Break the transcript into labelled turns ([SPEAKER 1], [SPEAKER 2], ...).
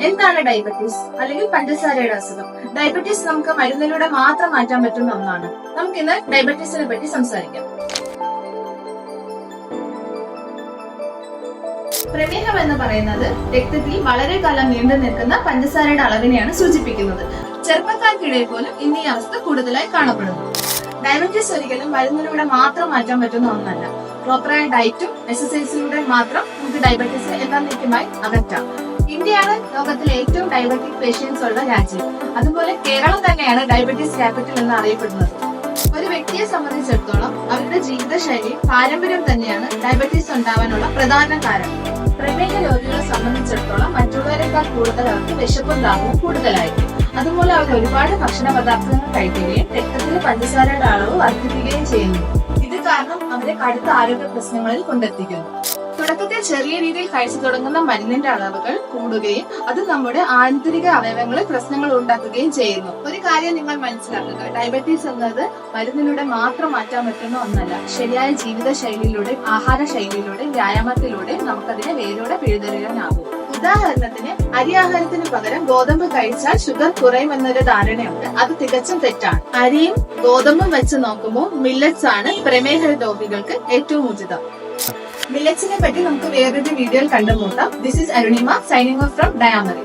[SPEAKER 1] എന്താണ് ഡയബറ്റീസ്? അല്ലെങ്കിൽ പഞ്ചസാരയുടെ അസുഖം? ഡയബറ്റീസ് നമുക്ക് മരുന്നിലൂടെ മാത്രം മാറ്റാൻ പറ്റുന്ന ഒന്നാണ്. നമുക്ക് ഇന്ന് ഡയബറ്റീസിനെ പറ്റി സംസാരിക്കാം. പ്രമേഹം എന്ന് പറയുന്നത് രക്തത്തിൽ വളരെ കാലം നീണ്ടു നിൽക്കുന്ന പഞ്ചസാരയുടെ അളവിനെയാണ് സൂചിപ്പിക്കുന്നത്. ചെറുപ്പക്കാർക്കിടയിൽ പോലും ഇന്ന് ഈ അവസ്ഥ കൂടുതലായി കാണപ്പെടുന്നു. ഡയബറ്റീസ് ഒരിക്കലും മരുന്നിലൂടെ മാത്രം മാറ്റാൻ പറ്റുന്ന ഒന്നല്ല. പ്രോപ്പറായ ഡയറ്റും എക്സസൈസിലൂടെ മാത്രം നമുക്ക് ഡയബറ്റീസ് എന്നേക്കുമായി അകറ്റാം. ഇന്ത്യയാണ് ലോകത്തിലെ ഏറ്റവും ഡയബറ്റിക് പേഷ്യൻസ് ഉള്ള രാജ്യം. അതുപോലെ കേരളം തന്നെയാണ് ഡയബറ്റീസ് ക്യാപിറ്റൽ എന്ന് അറിയപ്പെടുന്നത്. ഒരു വ്യക്തിയെ സംബന്ധിച്ചിടത്തോളം അവരുടെ ജീവിതശൈലി പാരമ്പര്യം തന്നെയാണ് ഡയബറ്റീസ് ഉണ്ടാവാനുള്ള പ്രധാന കാരണം. പ്രമേഹ രോഗികളെ സംബന്ധിച്ചിടത്തോളം മറ്റുള്ളവരെക്കാൾ കൂടുതൽ അവർക്ക് വിശപ്പും ദാഹവും കൂടുതലായിരിക്കും. അതുപോലെ അവർ ഒരുപാട് ഭക്ഷണ പദാർത്ഥങ്ങൾ കഴിക്കുകയും രക്തത്തിലെ പഞ്ചസാരയുടെ അളവ് വർദ്ധിപ്പിക്കുകയും ചെയ്യുന്നു. ഇത് കാരണം അവരെ കടുത്ത ആരോഗ്യ പ്രശ്നങ്ങളിൽ കൊണ്ടെത്തിക്കുന്നു. തുടക്കത്തിൽ ചെറിയ രീതിയിൽ കഴിച്ചു തുടങ്ങുന്ന മരുന്നിന്റെ അളവുകൾ കൂടുകയും അത് നമ്മുടെ ആന്തരിക അവയവങ്ങളിൽ പ്രശ്നങ്ങൾ ഉണ്ടാക്കുകയും ചെയ്യുന്നു. ഒരു കാര്യം നിങ്ങൾ മനസ്സിലാക്കുക. ഡയബറ്റീസ് എന്നത് മരുന്നിലൂടെ മാത്രം മാറ്റാൻ പറ്റുന്ന ഒന്നല്ല. ശരിയായ ജീവിത ശൈലിയിലൂടെ ആഹാര ശൈലിയിലൂടെ വ്യായാമത്തിലൂടെ നമുക്കതിനെ വേരോടെ പിഴുതെറിയാനാകും. ഉദാഹരണത്തിന് അരി ആഹാരത്തിന് പകരം ഗോതമ്പ് കഴിച്ചാൽ ഷുഗർ കുറയുമെന്നൊരു ധാരണയുണ്ട്. അത് തികച്ചും തെറ്റാണ്. അരിയും ഗോതമ്പും വെച്ച് നോക്കുമ്പോൾ മില്ലറ്റ്സ് ആണ് പ്രമേഹ രോഗികൾക്ക് ഏറ്റവും ഉചിതം. മില്ലറ്റ്സിനെ പറ്റി നമുക്ക് വേറൊരു വീഡിയോയിൽ കണ്ടുമുട്ടാം this is Arunima signing off from ഡയാമറി